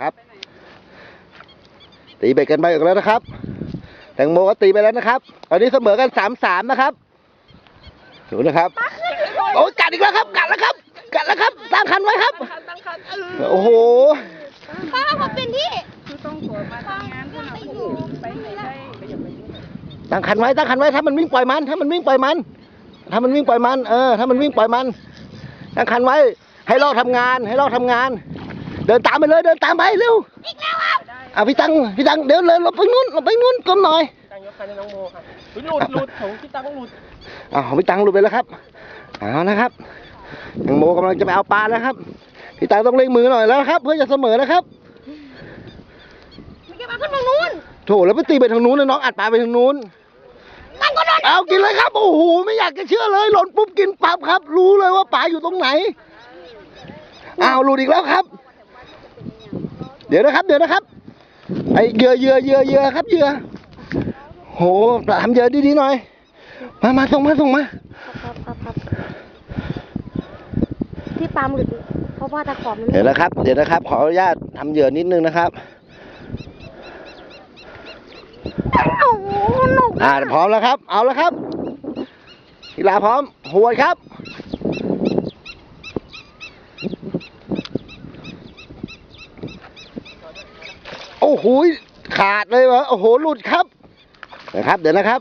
ครับ ตีเบ็ดกันไปอีกแล้วนะครับ แตงโมก็ตีไปแล้วนะครับ ตอนนี้เสมอกันสามสามนะครับดูนะครับ โอ้ยกัดอีกแล้วครับ กัดแล้วครับ กัดแล้วครับ ตั้งคันไว้ครับ ตั้งคันเออโอ้โหป้าเขาเป็นที่คือต้องขอมาทำงานเพื่อเอาผู้ไปไหนได้ไปอย่าไปยุ่งตั้งคันไว้ตั้งคันไว้ถ้ามันวิ่งปล่อยมัน ถ้ามันวิ่งปล่อยมัน ถ้ามันวิ่งปล่อยมัน เออ ถ้ามันวิ่งปล่อยมันตั้งคันไว้ ให้ลอกทำงาน ให้ลอกทำงาน เดินตามไปเลยเดินตามไปเร็วอีกแล้วครับอะพี่ตังพี่ตังเดี๋ยวเลยหลบไปนู้นหลบไปนู้นก้มหน่อยตั้งยกคันให้น้องโมครับอุ๊ยหลุดหลุดของพี่ตั้งหลุดอ้าวพี่ตังหลุดไปแล้วครับเอานะครับแตงโมกำลังจะไปเอาปลาแล้วครับพี่ตังต้องเร่งมือหน่อยแล้วครับ เพื่อจะเสมอนะครับมันจะมาขึ้นตรงนู้นโถแล้วไปตีไปทางนู้นนะน้องอัดปลาไปทางนู้นมันก็โดนเอากินเลยครับโอ้โหไม่อยากจะเชื่อเลยหล่นปุ๊บกินปั๊บครับ รู้เลยว่าปลาอยู่ตรงไหนอ้าวหลุดอีกแล้วครับ เดี๋ยวนะครับ เดี๋ยวนะครับไอเหยื่อเหยื่อเหยื่อเหยื่อครับเหยื่อโหทำเหยื่อดีๆหน่อย มามาส่งมาส่งมาครับครับครับที่ปลาหมึกเพราะว่าตะขอบมันเดี๋ยวนะครับ เดี๋ยวนะครับ ขออนุญาตทำเหยื่อนิดนึงนะครับโอ้โหหนุกอ่าพร้อมแล้วครับ เอาแล้วครับกีฬาพร้อมหวดครับ โอ้โหขาดเลยวะโอ้โหหลุดครับนะครับ เดี๋ยวนะครับ